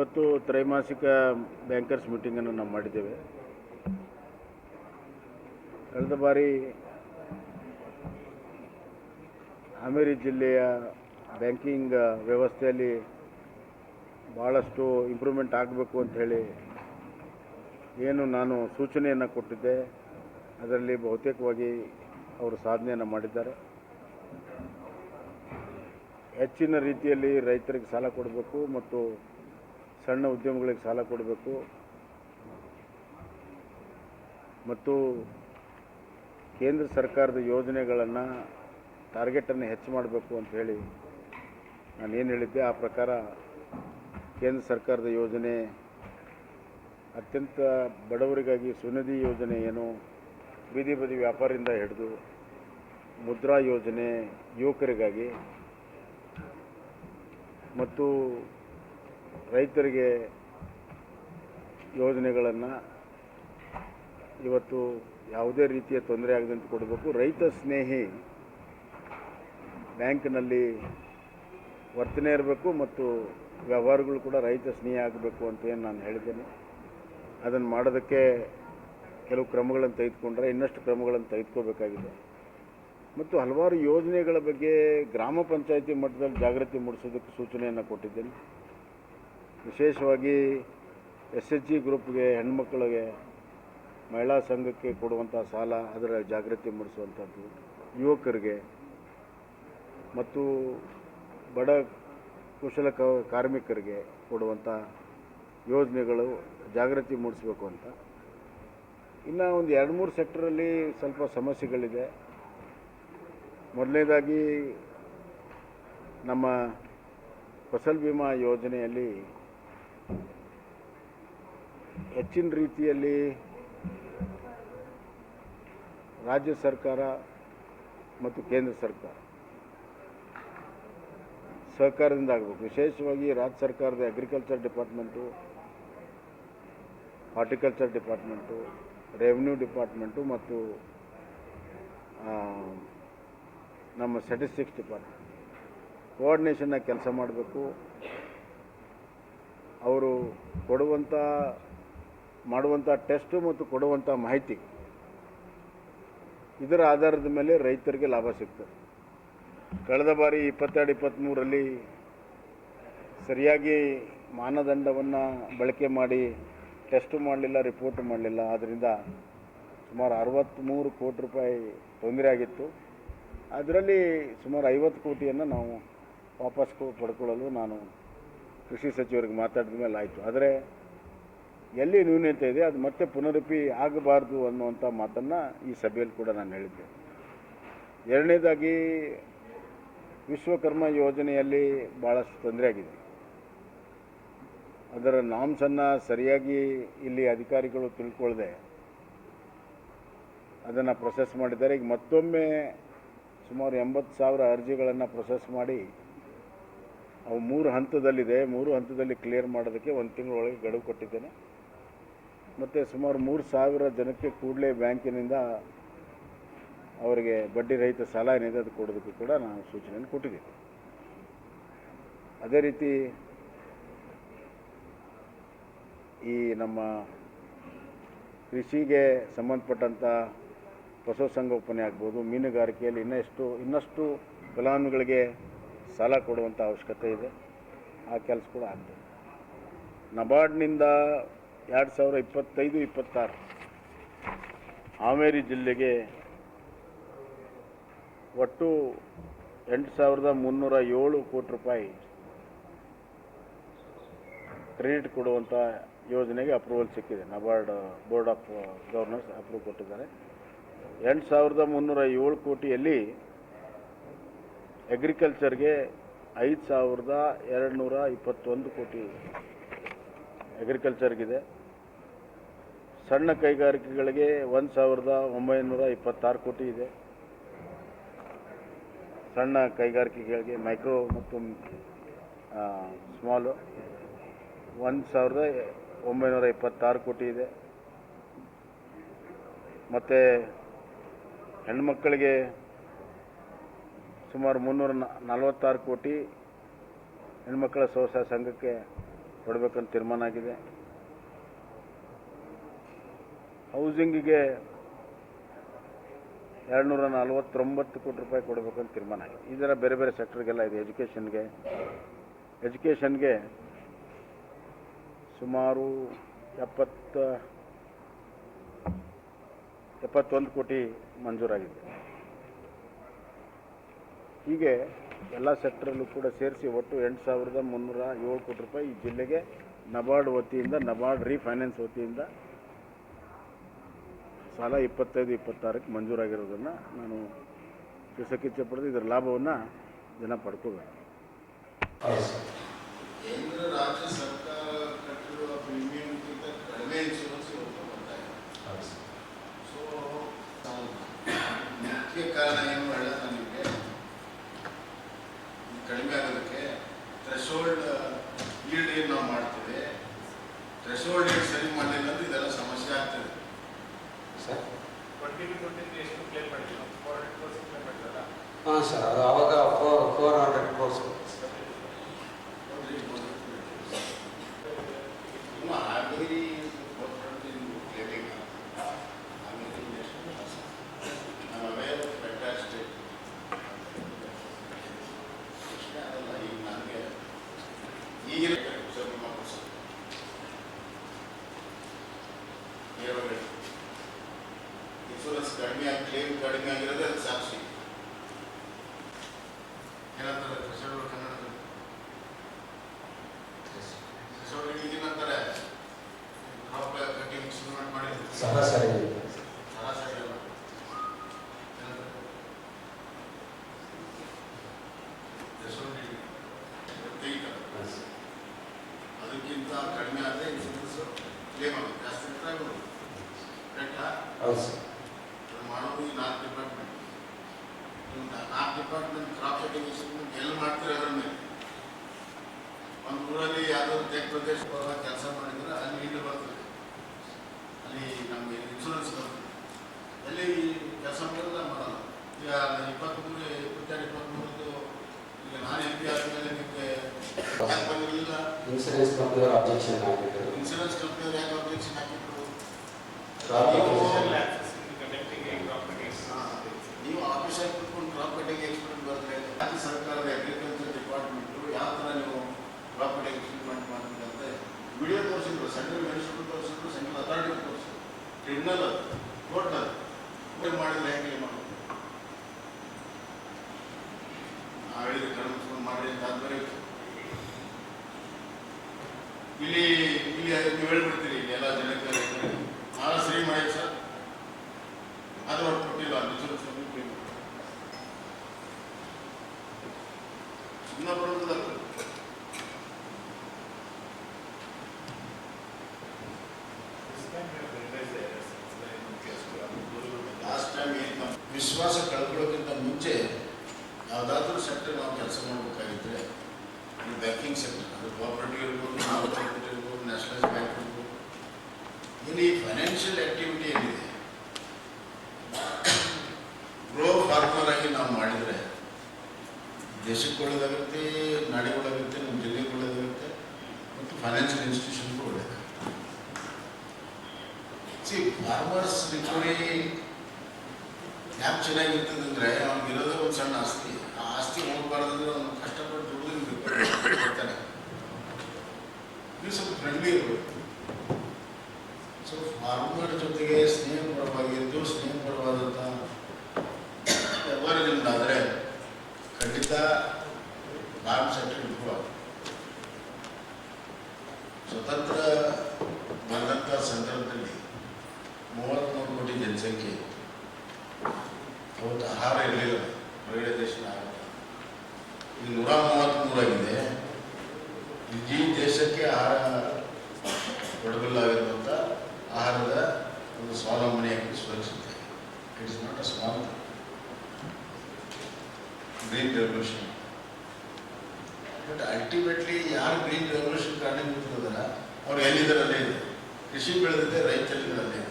ಇವತ್ತು ತ್ರೈಮಾಸಿಕ ಬ್ಯಾಂಕರ್ಸ್ ಮೀಟಿಂಗನ್ನು ನಾವು ಮಾಡಿದ್ದೇವೆ. ಕಳೆದ ಬಾರಿ ಹಾವೇರಿ ಜಿಲ್ಲೆಯ ಬ್ಯಾಂಕಿಂಗ್ ವ್ಯವಸ್ಥೆಯಲ್ಲಿ ಭಾಳಷ್ಟು ಇಂಪ್ರೂವ್ಮೆಂಟ್ ಆಗಬೇಕು ಅಂತ ಹೇಳಿ ಏನು ನಾನು ಸೂಚನೆಯನ್ನು ಕೊಟ್ಟಿದ್ದೆ. ಅದರಲ್ಲಿ ಬಹುತೇಕವಾಗಿ ಅವರು ಸಾಧನೆಯನ್ನು ಮಾಡಿದ್ದಾರೆ. ಹೆಚ್ಚಿನ ರೀತಿಯಲ್ಲಿ ರೈತರಿಗೆ ಸಾಲ ಕೊಡಬೇಕು ಮತ್ತು ಸಣ್ಣ ಉದ್ಯಮಗಳಿಗೆ ಸಾಲ ಕೊಡಬೇಕು. ಮತ್ತು ಕೇಂದ್ರ ಸರ್ಕಾರದ ಯೋಜನೆಗಳನ್ನು ಟಾರ್ಗೆಟನ್ನು ಹೆಚ್ಚು ಮಾಡಬೇಕು ಅಂತ ಹೇಳಿ ನಾನು ಏನು ಹೇಳಿದ್ದೆ, ಆ ಪ್ರಕಾರ ಕೇಂದ್ರ ಸರ್ಕಾರದ ಯೋಜನೆ, ಅತ್ಯಂತ ಬಡವರಿಗಾಗಿ ಸುನಿಧಿ ಯೋಜನೆ ಏನು, ಬೀದಿ ಬದಿ ವ್ಯಾಪಾರದಿಂದ ಹಿಡಿದು ಮುದ್ರಾ ಯೋಜನೆ ಯುವಕರಿಗಾಗಿ, ಮತ್ತು ರೈತರಿಗೆ ಯೋಜನೆಗಳನ್ನು ಇವತ್ತು ಯಾವುದೇ ರೀತಿಯ ತೊಂದರೆ ಆಗದಂತೆ ಕೊಡಬೇಕು. ರೈತ ಸ್ನೇಹಿ ಬ್ಯಾಂಕ್ನಲ್ಲಿ ವರ್ತನೆ ಇರಬೇಕು ಮತ್ತು ವ್ಯವಹಾರಗಳು ಕೂಡ ರೈತ ಸ್ನೇಹಿ ಆಗಬೇಕು ಅಂತ ಏನು ನಾನು ಹೇಳಿದ್ದೇನೆ. ಅದನ್ನು ಮಾಡೋದಕ್ಕೆ ಕೆಲವು ಕ್ರಮಗಳನ್ನು ತೆಗೆದುಕೊಂಡ್ರೆ ಇನ್ನಷ್ಟು ಕ್ರಮಗಳನ್ನು ತೆಗೆದುಕೋಬೇಕಾಗಿದೆ ಮತ್ತು ಹಲವಾರು ಯೋಜನೆಗಳ ಬಗ್ಗೆ ಗ್ರಾಮ ಪಂಚಾಯಿತಿ ಮಟ್ಟದಲ್ಲಿ ಜಾಗೃತಿ ಮೂಡಿಸೋದಕ್ಕೆ ಸೂಚನೆಯನ್ನು ಕೊಟ್ಟಿದ್ದೇನೆ. ವಿಶೇಷವಾಗಿ ಎಸ್ ಎಚ್ ಜಿ ಗ್ರೂಪ್ಗೆ ಹೆಣ್ಮಕ್ಳಿಗೆ ಮಹಿಳಾ ಸಂಘಕ್ಕೆ ಕೊಡುವಂಥ ಸಾಲ, ಅದರ ಜಾಗೃತಿ ಮೂಡಿಸುವಂಥದ್ದು ಯುವಕರಿಗೆ. ಮತ್ತು ಬಡ ಕುಶಲ ಕಾರ್ಮಿಕರಿಗೆ ಕೊಡುವಂಥ ಯೋಜನೆಗಳು ಜಾಗೃತಿ ಮೂಡಿಸಬೇಕು ಅಂತ. ಇನ್ನು ಒಂದು ಎರಡು ಮೂರು ಸೆಕ್ಟರಲ್ಲಿ ಸ್ವಲ್ಪ ಸಮಸ್ಯೆಗಳಿದೆ. ಮೊದಲನೇದಾಗಿ ನಮ್ಮ ಫಸಲ್ ಬಿಮಾ ಯೋಜನೆಯಲ್ಲಿ ಹೆಚ್ಚಿನ ರೀತಿಯಲ್ಲಿ ರಾಜ್ಯ ಸರ್ಕಾರ ಮತ್ತು ಕೇಂದ್ರ ಸರ್ಕಾರ ಸಹಕಾರದಿಂದ ಆಗಬೇಕು. ವಿಶೇಷವಾಗಿ ರಾಜ್ಯ ಸರ್ಕಾರದ agriculture department horticulture department revenue department ಮತ್ತು ನಮ್ಮ ಸ್ಟ್ಯಾಟಿಸ್ಟಿಕ್ಸ್ ಡಿಪಾರ್ಟ್ಮೆಂಟ್ ಕೋಆರ್ಡಿನೇಷನ್ನಾಗಿ ಕೆಲಸ ಮಾಡಬೇಕು. ಅವರು ಕೊಡುವಂಥ ಮಾಡುವಂಥ ಟೆಸ್ಟು ಮತ್ತು ಕೊಡುವಂಥ ಮಾಹಿತಿ ಇದರ ಆಧಾರದ ಮೇಲೆ ರೈತರಿಗೆ ಲಾಭ ಸಿಗ್ತದೆ. ಕಳೆದ ಬಾರಿ ಇಪ್ಪತ್ತೆರಡು ಇಪ್ಪತ್ತ್ಮೂರರಲ್ಲಿ ಸರಿಯಾಗಿ ಮಾನದಂಡವನ್ನು ಬಳಕೆ ಮಾಡಿ ಟೆಸ್ಟ್ ಮಾಡಲಿಲ್ಲ, ರಿಪೋರ್ಟ್ ಮಾಡಲಿಲ್ಲ. ಆದ್ದರಿಂದ ಸುಮಾರು ಅರವತ್ತ್ಮೂರು ಕೋಟಿ ರೂಪಾಯಿ ತೊಂದರೆ ಆಗಿತ್ತು. ಅದರಲ್ಲಿ ಸುಮಾರು ಐವತ್ತು ಕೋಟಿಯನ್ನು ನಾವು ವಾಪಸ್ ಪಡ್ಕೊಳ್ಳಲು ನಾನು ಕೃಷಿ ಸಚಿವರಿಗೆ ಮಾತಾಡಿದ ಮೇಲೆ ಆಯಿತು. ಆದರೆ ಎಲ್ಲಿ ನ್ಯೂನತೆ ಇದೆ, ಅದು ಮತ್ತೆ ಪುನರುಪಿ ಆಗಬಾರ್ದು ಅನ್ನುವಂಥ ಮಾತನ್ನು ಈ ಸಭೆಯಲ್ಲಿ ಕೂಡ ನಾನು ಹೇಳಿದ್ದೆ. ಎರಡನೇದಾಗಿ ವಿಶ್ವಕರ್ಮ ಯೋಜನೆಯಲ್ಲಿ ಭಾಳಷ್ಟು ತೊಂದರೆಯಾಗಿದೆ ಅದರ ನಾಮ್ಸನ್ನು ಸರಿಯಾಗಿ ಇಲ್ಲಿ ಅಧಿಕಾರಿಗಳು ತಿಳ್ಕೊಳ್ಳದೆ ಅದನ್ನು ಪ್ರೊಸೆಸ್ ಮಾಡಿದ್ದಾರೆ. ಈಗ ಮತ್ತೊಮ್ಮೆ ಸುಮಾರು ಎಂಬತ್ತು ಸಾವಿರ ಅರ್ಜಿಗಳನ್ನು ಪ್ರೊಸೆಸ್ ಮಾಡಿ ಅವು ಮೂರು ಹಂತದಲ್ಲಿದೆ. ಮೂರು ಹಂತದಲ್ಲಿ ಕ್ಲಿಯರ್ ಮಾಡೋದಕ್ಕೆ ಒಂದು ತಿಂಗಳೊಳಗೆ ಗಡುವು ಕೊಟ್ಟಿದ್ದೇನೆ. ಮತ್ತು ಸುಮಾರು ಮೂರು ಸಾವಿರ ಜನಕ್ಕೆ ಕೂಡಲೇ ಬ್ಯಾಂಕಿನಿಂದ ಅವರಿಗೆ ಬಡ್ಡಿ ರಹಿತ ಸಾಲ ಏನಿದೆ ಅದು ಕೊಡೋದಕ್ಕೂ ಕೂಡ ನಾನು ಸೂಚನೆಯನ್ನು ಕೊಟ್ಟಿದ್ದೀವಿ. ಅದೇ ರೀತಿ ಈ ನಮ್ಮ ಕೃಷಿಗೆ ಸಂಬಂಧಪಟ್ಟಂಥ ಪಶುಸಂಗೋಪನೆ ಆಗ್ಬೋದು, ಮೀನುಗಾರಿಕೆಯಲ್ಲಿ ಇನ್ನಷ್ಟು ಇನ್ನಷ್ಟು ಫಲಾನುಭವಿಗಳಿಗೆ ಸಾಲ ಕೊಡುವಂಥ ಅವಶ್ಯಕತೆ ಇದೆ. ಆ ಕೆಲಸ ಕೂಡ ಆಗ್ತದೆ. ನಬಾರ್ಡ್ನಿಂದ ಎರಡು ಸಾವಿರ ಇಪ್ಪತ್ತೈದು, ಇಪ್ಪತ್ತಾರು ಹಾವೇರಿ ಜಿಲ್ಲೆಗೆ ಒಟ್ಟು ಎಂಟು ಸಾವಿರದ ಮುನ್ನೂರ ಏಳು ಕೋಟಿ ರೂಪಾಯಿ ಕ್ರೆಡಿಟ್ ಕೊಡುವಂಥ ಯೋಜನೆಗೆ ಅಪ್ರೂವಲ್ ಸಿಕ್ಕಿದೆ. NABARD board of governors approve ಕೊಟ್ಟಿದ್ದಾರೆ. ಎಂಟು ಸಾವಿರದ ಮುನ್ನೂರ ಏಳು ಕೋಟಿಯಲ್ಲಿ ಅಗ್ರಿಕಲ್ಚರ್ಗೆ ಐದು ಸಾವಿರದ ಎರಡು ನೂರ ಇಪ್ಪತ್ತೊಂದು ಕೋಟಿ ಅಗ್ರಿಕಲ್ಚರ್ಗಿದೆ ಸಣ್ಣ ಕೈಗಾರಿಕೆಗಳಿಗೆ ಒಂದು ಸಾವಿರದ ಒಂಬೈನೂರ ಇಪ್ಪತ್ತಾರು ಕೋಟಿ ಇದೆ. ಸಣ್ಣ ಕೈಗಾರಿಕೆಗಳಿಗೆ ಮೈಕ್ರೋ ಮತ್ತು ಸ್ಮಾಲು ಒಂದು ಸಾವಿರದ ಒಂಬೈನೂರ ಇಪ್ಪತ್ತಾರು ಕೋಟಿ ಇದೆ. ಮತ್ತು ಹೆಣ್ಮಕ್ಕಳಿಗೆ ಸುಮಾರು ಮುನ್ನೂರ ನಲವತ್ತಾರು ಕೋಟಿ ಹೆಣ್ಮಕ್ಕಳ ಸ್ವಸಹಾಯ ಸಂಘಕ್ಕೆ ಕೊಡಬೇಕಂತ ತೀರ್ಮಾನ ಆಗಿದೆ. ಹೌಸಿಂಗಿಗೆ ಎರಡುನೂರ ನಲವತ್ತೊಂಬತ್ತು ಕೋಟಿ ರೂಪಾಯಿ ಕೊಡಬೇಕಂತ ತೀರ್ಮಾನ ಆಗಿದೆ. ಇದರ ಬೇರೆ ಬೇರೆ ಸೆಕ್ಟರ್ಗೆಲ್ಲ ಇದೆ. ಎಜುಕೇಷನ್ಗೆ ಎಜುಕೇಷನ್ಗೆ ಸುಮಾರು ಎಪ್ಪತ್ತ, ಎಪ್ಪತ್ತೊಂದು ಕೋಟಿ ಮಂಜೂರಾಗಿದೆ. ಹೀಗೆ ಎಲ್ಲ ಸೆಕ್ಟ್ರಲ್ಲೂ ಕೂಡ ಸೇರಿಸಿ ಒಟ್ಟು ಎಂಟು ಸಾವಿರದ ಮುನ್ನೂರ ಏಳು ಕೋಟಿ ರೂಪಾಯಿ ಈ ಜಿಲ್ಲೆಗೆ ನಬಾರ್ಡ್ ವತಿಯಿಂದ ನಬಾರ್ಡ್ ರೀಫೈನಾನ್ಸ್ ವತಿಯಿಂದ ಸಾಲ ಇಪ್ಪತ್ತೈದು ಇಪ್ಪತ್ತಾರಕ್ಕೆ ಮಂಜೂರಾಗಿರೋದನ್ನು ನಾನು ತಿಳಿಸೋಕ್ಕೆ ಪಡೆದು ಇದರ ಲಾಭವನ್ನು ಜನ ಪಡ್ಕೋಬೇಕು. ಕಾರಣ ಕೇಂದ್ರ ರಾಜ್ಯ ಸರ್ಕಾರ ಕಟ್ಟಿರುವ ಪ್ರೀಮಿಯಂಗಿಂತ ಕಡಿಮೆ ಇನ್ಶೂರೆನ್ಸ್ ಇವತ್ತು ಬರ್ತಾ ಇದೆ ಹೌದು ಸರ್ ಸೊ ಮುಖ್ಯ ಕಾರಣ ಏನು ಹೇಳ ನಿಮಗೆ ಕಡಿಮೆ ಆಗೋದಕ್ಕೆ ಥ್ರೆಶೋಲ್ಡ್ ಈಲ್ಡ್ ಏನು ನಾವು ಮಾಡ್ತೀವಿ ಥ್ರೆಶೋಲ್ಡ್ ಈಲ್ಡ್ ಸರಿ ಮಾಡಲಿಲ್ಲ ಅಂದ್ರೆ ಇದೆಲ್ಲ ಸಮಸ್ಯೆ ಆಗ್ತದೆ ಸರ್ ಟ್ವೆಂಟಿ ಟ್ವೆಂಟಿ ಎಷ್ಟು ಕ್ಲೇಮ್ ಮಾಡಿಲ್ಲ ಫೋರ್ ಹಂಡ್ರೆಡ್ ಪರ್ಸೆಂಟ್ ಕ್ಲೇಮ್ ಮಾಡಿದ್ರಲ್ಲ ಹಾಂ ಸರ್ ಅದು ಅವಾಗ ಫೋರ್ ಫೋರ್ ಹಂಡ್ರೆಡ್ ಕ್ರೋರ್ಸ್ ಇನ್ನು ಹಾವೇರಿ ಕ್ಲಿನಿಕ್ ಹಾವೇರಿ ನಮ್ಮ ಅವೇರ್ ಫ್ಯಾಂಟಾಸ್ಟಿಕ್ ಪ್ರಶ್ನೆ ಅದಲ್ಲ ಈಗ ನನಗೆ ಈಗಿನ ಸರ್ ನಿಮ್ಮ ಪುಸ್ತಕ ನೇರವಾಗಿ ಇನ್ಶೂರೆನ್ಸ್ ಕಡಿಮೆ ಆಗಿ ಕ್ಲೇಮ್ ಕಡಿಮೆ ಆಗಿರೋದೇ ಹಾಂ ಸರ್. ಅದಕ್ಕಿಂತ ಕಡಿಮೆ ಆದರೆ ಜಾಸ್ತಿ ಮಾಡೋದು ಡಿಪಾರ್ಟ್ಮೆಂಟ್ ನಾಲ್ಕು ಡಿಪಾರ್ಟ್ಮೆಂಟ್ ಅದ್ರ ಮೇಲೆ ಕೆಲಸ ಮಾಡಿದ್ರೆ ಅಲ್ಲಿ ಹಿಂದೆ ಬರ್ತದೆ. ಅಲ್ಲಿ ನಮಗೆ ಇನ್ಶೂರೆನ್ಸ್ ಬರ್ತದೆ ಎಲ್ಲಿ ಕೆಲಸ ಮಾಡೋದ ಮಾಡಲ್ಲ ಈಗ ಇಪ್ಪತ್ತ್ಮೂರು ಇಪ್ಪತ್ತೆರಡು ಇಪ್ಪತ್ತ್ಮೂರದ್ದು ಈಗ ನಾನು ಎಂ ಪಿ ಆದಮೇಲೆ ನಿಮಗೆ ಬಂದಿರಲಿಲ್ಲ? ಇನ್ಸೂರೆನ್ಸ್ ಕಂಪ್ನಿಯವರು ಅಬ್ಜೆಕ್ಷನ್ ಹಾಕಿದ್ರು. ಇನ್ಶೂರೆನ್ಸ್ ಕಂಪ್ನಿಯವ್ರು ಯಾಕೆ ಅಬ್ಜೆಕ್ಷನ್ ಹಾಕಿದ್ರು? ಟ್ರಿಬ್ಯುನಲ್ ವಿಶ್ವಾಸ ಕಳ್ಕೊಳ್ಳೋಕ್ಕಿಂತ ಮುಂಚೆ ಯಾವುದಾದ್ರೂ ಸೆಕ್ಟರ್ ನಾವು ಕೆಲಸ ಮಾಡಬೇಕಾಗಿದ್ದರೆ ಈ ಬ್ಯಾಂಕಿಂಗ್ ಸೆಕ್ಟರ್ ಅದು ಕೋಆಪರೇಟಿವ್ ಇರ್ಬೋದು ಕೋಆಪರೇಟಿವ್ ಇರ್ಬೋದು ನ್ಯಾಷನಲೈಸ್ ಬ್ಯಾಂಕ್ ಇರ್ಬೋದು. ಇಲ್ಲಿ ಫೈನಾನ್ಷಿಯಲ್ ಆಕ್ಟಿವಿಟಿ ಏನಿದೆ? ಗ್ರೋ ಫಾರ್ಮರ್ ಆಗಿ ನಾವು ಮಾಡಿದರೆ ದೇಶಕ್ಕೆ ಒಳ್ಳೆಯದಾಗುತ್ತೆ ನಾಡಿಗೆ ಒಳ್ಳೆದಾಗುತ್ತೆ ನಮ್ಮ ಜಿಲ್ಲೆಗೆ ಒಳ್ಳೆಯದಾಗುತ್ತೆ ಮತ್ತು ಫೈನಾನ್ಷಿಯಲ್ ಇನ್ಸ್ಟಿಟ್ಯೂಷನ್ಗೂ ಒಳ್ಳೆಯದಾಗುತ್ತೆ ಸಿ ಫಾರ್ಮರ್ಸ್ ರಿಕವರಿ ಯಾಕೆ ಚೆನ್ನಾಗಿರ್ತದಂದ್ರೆ ಅವ್ನಿಗೆ ಅವ್ನಿಗಿರೋದೇ ಒಂದು ಸಣ್ಣ ಆಸ್ತಿ. ಆ ಆಸ್ತಿ ಹೋಗ್ಬಾರ್ದಂದ್ರೆ ಅವ್ನು ಕಷ್ಟಪಟ್ಟು ದುಡ್ದು ನೀವು ಸ್ವಲ್ಪ ಫ್ರೆಂಡ್ಲಿ ಇರಬೇಕು. ಸ್ವಾವಲಂಬನೆಯಾಗಿ ಸುರಕ್ಷಿತ it is not a small green revolution but ultimately ಯಾರು ಗ್ರೀನ್ ರೆವಲ್ಯೂಷನ್ ಕಾರಣೀಭೂತರದಾರ ಅವ್ರು ಎಲ್ಲಿದ್ದಾರಲ್ಲೇ ಇದೆ ಕೃಷಿ ಬೆಳೆದಿದೆ ರೈತರಿದ್ದಾರಲ್ಲೇ ಇದೆ